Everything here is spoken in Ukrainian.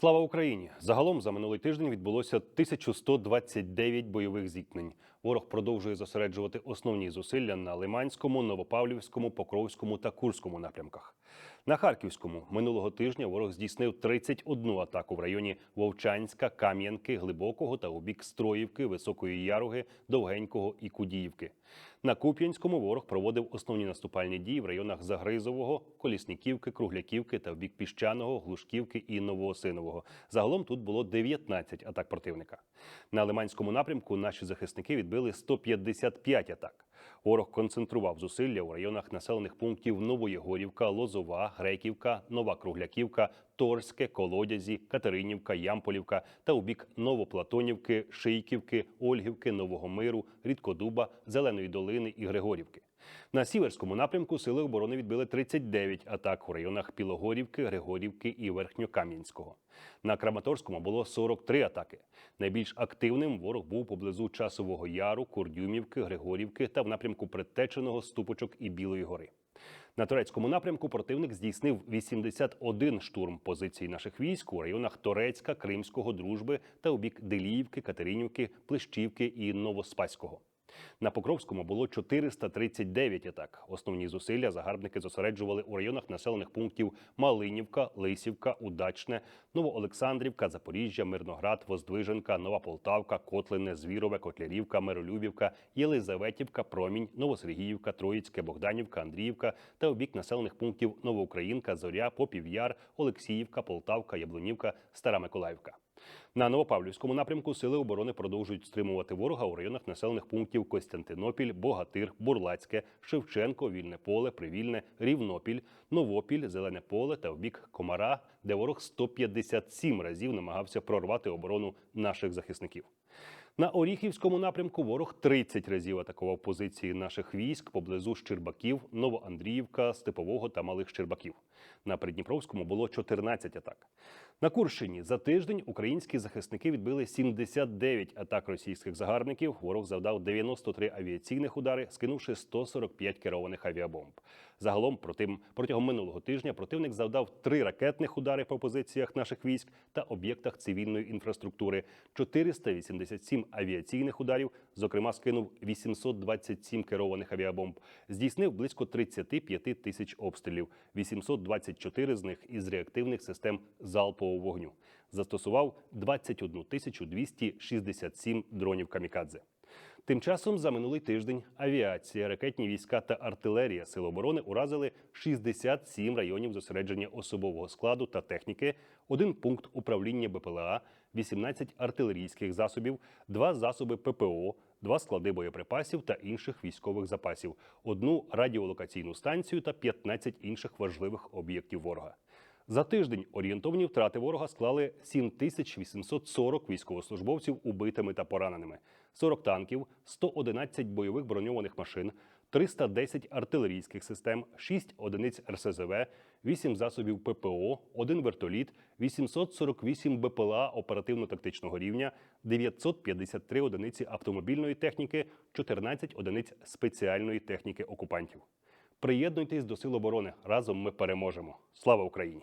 Слава Україні! Загалом за минулий тиждень відбулося 1129 бойових зіткнень. Ворог продовжує зосереджувати основні зусилля на Лиманському, Новопавлівському, Покровському та Курському напрямках. На Харківському минулого тижня ворог здійснив 31 атаку в районі Вовчанська, Кам'янки, Глибокого та у бік Строївки, Високої Яруги, Довгенького і Кудіївки. На Куп'янському ворог проводив основні наступальні дії в районах Загризового, Колісніківки, Кругляківки та в бік Піщаного, Глушківки і Новоосинового. Загалом тут було 19 атак противника. На Лиманському напрямку наші захисники відбили 155 атак. Ворог концентрував зусилля у районах населених пунктів Новоєгорівка, Лозова, Греківка, Нова Кругляківка, Торське, Колодязі, Катеринівка, Ямполівка та у бік Новоплатонівки, Шийківки, Ольгівки, Нового Миру, Рідкодуба, Зеленої долини і Григорівки. На сіверському напрямку сили оборони відбили 39 атак у районах Білогорівки, Григорівки і Верхньокам'янського. На Краматорському було 43 атаки. Найбільш активним ворог був поблизу Часового Яру, Курдюмівки, Григорівки та в напрямку Предтеченого, Ступочок і Білої гори. На турецькому напрямку противник здійснив 81 штурм позицій наших військ у районах Торецька, Кримського, Дружби та у бік Деліївки, Катеринівки, Плещівки і Новоспаського. На Покровському було 439 атак. Основні зусилля загарбники зосереджували у районах населених пунктів Малинівка, Лисівка, Удачне, Новоолександрівка, Запоріжжя, Мирноград, Воздвиженка, Нова Полтавка, Котлине, Звірове, Котлярівка, Миролюбівка, Єлизаветівка, Промінь, Новосергіївка, Троїцьке, Богданівка, Андріївка та у бік населених пунктів Новоукраїнка, Зоря, Попів'яр, Олексіївка, Полтавка, Яблунівка, Стара Миколаївка. На Новопавлівському напрямку сили оборони продовжують стримувати ворога у районах населених пунктів Костянтинопіль, Богатир, Бурлацьке, Шевченко, Вільне Поле, Привільне, Рівнопіль, Новопіль, Зелене Поле та в бік Комара, де ворог 157 разів намагався прорвати оборону наших захисників. На Оріхівському напрямку ворог 30 разів атакував позиції наших військ поблизу Щербаків, Новоандріївка, Степового та Малих Щербаків. На Придніпровському було 14 атак. На Курщині за тиждень українські захисники відбили 79 атак російських загарбників. Ворог завдав 93 авіаційних удари, скинувши 145 керованих авіабомб. Загалом протим, протягом минулого тижня противник завдав три ракетних удари по позиціях наших військ та об'єктах цивільної інфраструктури, 487 авіаційних ударів, зокрема скинув 827 керованих авіабомб, здійснив близько 35 тисяч обстрілів, 824 з них із реактивних систем залпового вогню. Застосував 21 тисячу 267 дронів камікадзе. Тим часом за минулий тиждень авіація, ракетні війська та артилерія Сил оборони уразили 67 районів зосередження особового складу та техніки, один пункт управління БПЛА, 18 артилерійських засобів, два засоби ППО, два склади боєприпасів та інших військових запасів, одну радіолокаційну станцію та 15 інших важливих об'єктів ворога. За тиждень орієнтовні втрати ворога склали 7840 військовослужбовців убитими та пораненими, 40 танків, 111 бойових броньованих машин, 310 артилерійських систем, 6 одиниць РСЗВ, 8 засобів ППО, 1 вертоліт, 848 БПЛА оперативно-тактичного рівня, 953 одиниці автомобільної техніки, 14 одиниць спеціальної техніки окупантів. Приєднуйтесь до Сил оборони. Разом ми переможемо. Слава Україні!